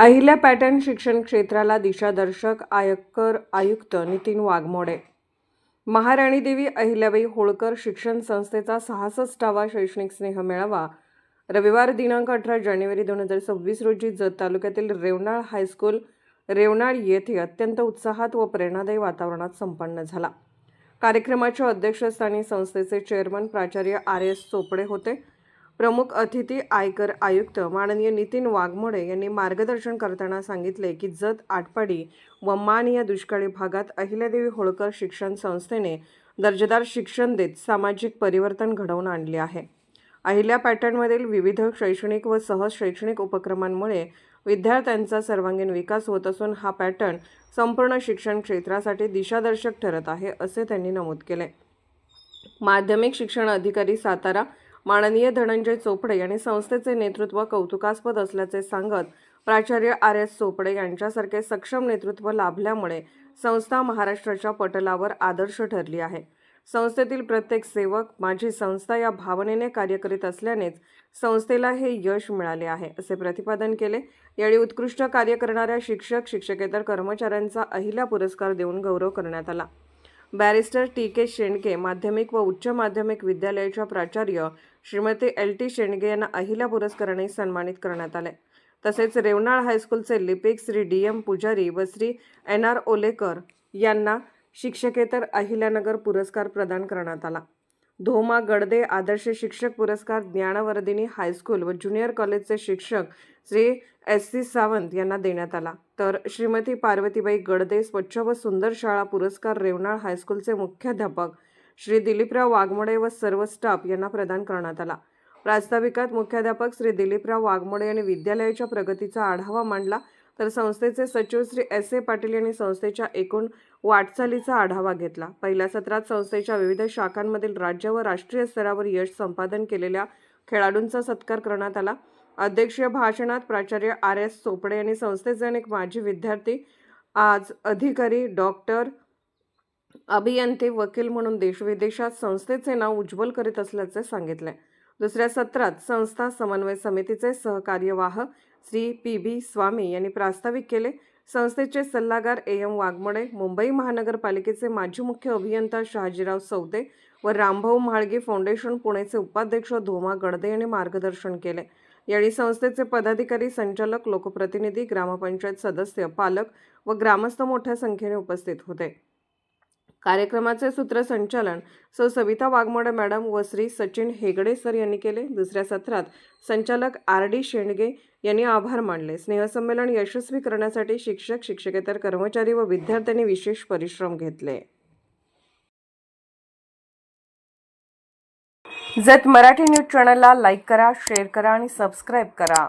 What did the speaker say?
Ahilya pattern शिक्षण क्षेत्राला दिशादर्शक आयकर आयुक्त नितीन वाघमोडे. महाराणी देवी अहिल्याबाई होळकर शिक्षण संस्थेचा सहासष्टावा शैक्षणिक स्नेह मेळावा रविवार दिनांक अठरा जानेवारी दोन हजार सव्वीस रोजी जत तालुक्यातील रेवनाळ हायस्कूल रेवनाळ येथे अत्यंत उत्साहात व प्रेरणादायी वातावरणात संपन्न झाला. कार्यक्रमाच्या अध्यक्षस्थानी संस्थेचे चेअरमन प्राचार्य आर एस चोपडे होते. प्रमुख अतिथी आयकर आयुक्त माननीय नितीन वाघमोडे यांनी मार्गदर्शन करताना सांगितले की जत आटपाडी व मान या दुष्काळी भागात अहिल्यादेवी होळकर शिक्षण संस्थेने दर्जेदार शिक्षण देत सामाजिक परिवर्तन घडवून आणले आहे. अहिल्या पॅटर्नमधील विविध शैक्षणिक व सहज शैक्षणिक उपक्रमांमुळे विद्यार्थ्यांचा सर्वांगीण विकास होत असून हा पॅटर्न संपूर्ण शिक्षण क्षेत्रासाठी दिशादर्शक ठरत आहे असे त्यांनी नमूद केले. माध्यमिक शिक्षण अधिकारी सातारा माननीय धनंजय चोपडे यांनी संस्थेचे नेतृत्व कौतुकास्पद असल्याचे सांगत प्राचार्य आर एस चोपडे यांच्यासारखे सक्षम नेतृत्व लाभल्यामुळे संस्था महाराष्ट्राच्या पटलावर आदर्श ठरली आहे. संस्थेतील प्रत्येक सेवक माझी संस्था या भावनेने कार्य करीत असल्यानेच संस्थेला हे यश मिळाले आहे असे प्रतिपादन केले. यावेळी उत्कृष्ट कार्य करणाऱ्या शिक्षक शिक्षकेतर कर्मचाऱ्यांचा अहिल्या पुरस्कार देऊन गौरव करण्यात आला. बॅरिस्टर टी के शेंडगे माध्यमिक व उच्च माध्यमिक विद्यालयाच्या प्राचार्य श्रीमती एल टी शेंडगे यांना अहिल्या पुरस्काराने सन्मानित करण्यात आले. तसेच रेवनाळ हायस्कूलचे लिपिक श्री डी एम पुजारी व श्री एन आर ओलेकर यांना शिक्षकेतर अहिल्यानगर पुरस्कार प्रदान करण्यात आला. धोमा गडदे आदर्श शिक्षक पुरस्कार ज्ञानवर्धिनी हायस्कूल व ज्युनियर कॉलेजचे शिक्षक श्री एस सी सावंत यांना देण्यात आला. तर श्रीमती पार्वतीबाई गडदे स्वच्छ व सुंदर शाळा पुरस्कार रेवणाळ हायस्कूलचे मुख्याध्यापक श्री दिलीपराव वाघमोडे व सर्व स्टाफ यांना प्रदान करण्यात आला. प्रास्ताविकात मुख्याध्यापक श्री दिलीपराव वाघमोडे यांनी विद्यालयाच्या प्रगतीचा आढावा मांडला. तर संस्थेचे सचिव श्री एस ए पाटील यांनी संस्थेच्या एकूण वाटचालीचा आढावा घेतला. पहिल्या सत्रात संस्थेच्या विविध शाखांमधील राज्य व राष्ट्रीय स्तरावर यश संपादन केलेल्या खेळाडूंचा सत्कार करण्यात आला. अध्यक्षीय भाषणात प्राचार्य आर एस चोपडे यांनी संस्थेचे अनेक माजी विद्यार्थी आज अधिकारी डॉक्टर अभियंते वकील म्हणून देशविदेशात संस्थेचे नाव उज्ज्वल करीत असल्याचे सांगितले. दुसऱ्या सत्रात संस्था समन्वय समितीचे सहकार्यवाह श्री पी बी स्वामी यांनी प्रास्ताविक केले. संस्थेचे सल्लागार ए एम वाघमोडे मुंबई महानगरपालिकेचे माजी मुख्य अभियंता शहाजीराव सौदे व रामभाऊ म्हाळगे फाउंडेशन पुणेचे उपाध्यक्ष धोमा गडदे यांनी मार्गदर्शन केले. यावेळी संस्थेचे पदाधिकारी संचालक लोकप्रतिनिधी ग्रामपंचायत सदस्य पालक व ग्रामस्थ मोठ्या संख्येने उपस्थित होते. कार्यक्रमाचे सूत्रसंचालन सौ. सविता वाघमोडे मॅडम व श्री. सचिन हेगडे सर यांनी केले. दुसऱ्या सत्रात संचालक आर. डी. शेंडगे यांनी आभार मानले. स्नेहसंमेलन यशस्वी करण्यासाठी शिक्षक शिक्षकेतर कर्मचारी व विद्यार्थ्यांनी विशेष परिश्रम घेतले. जत मराठी न्यूज चॅनलला लाईक करा शेअर करा आणि सबस्क्राईब करा.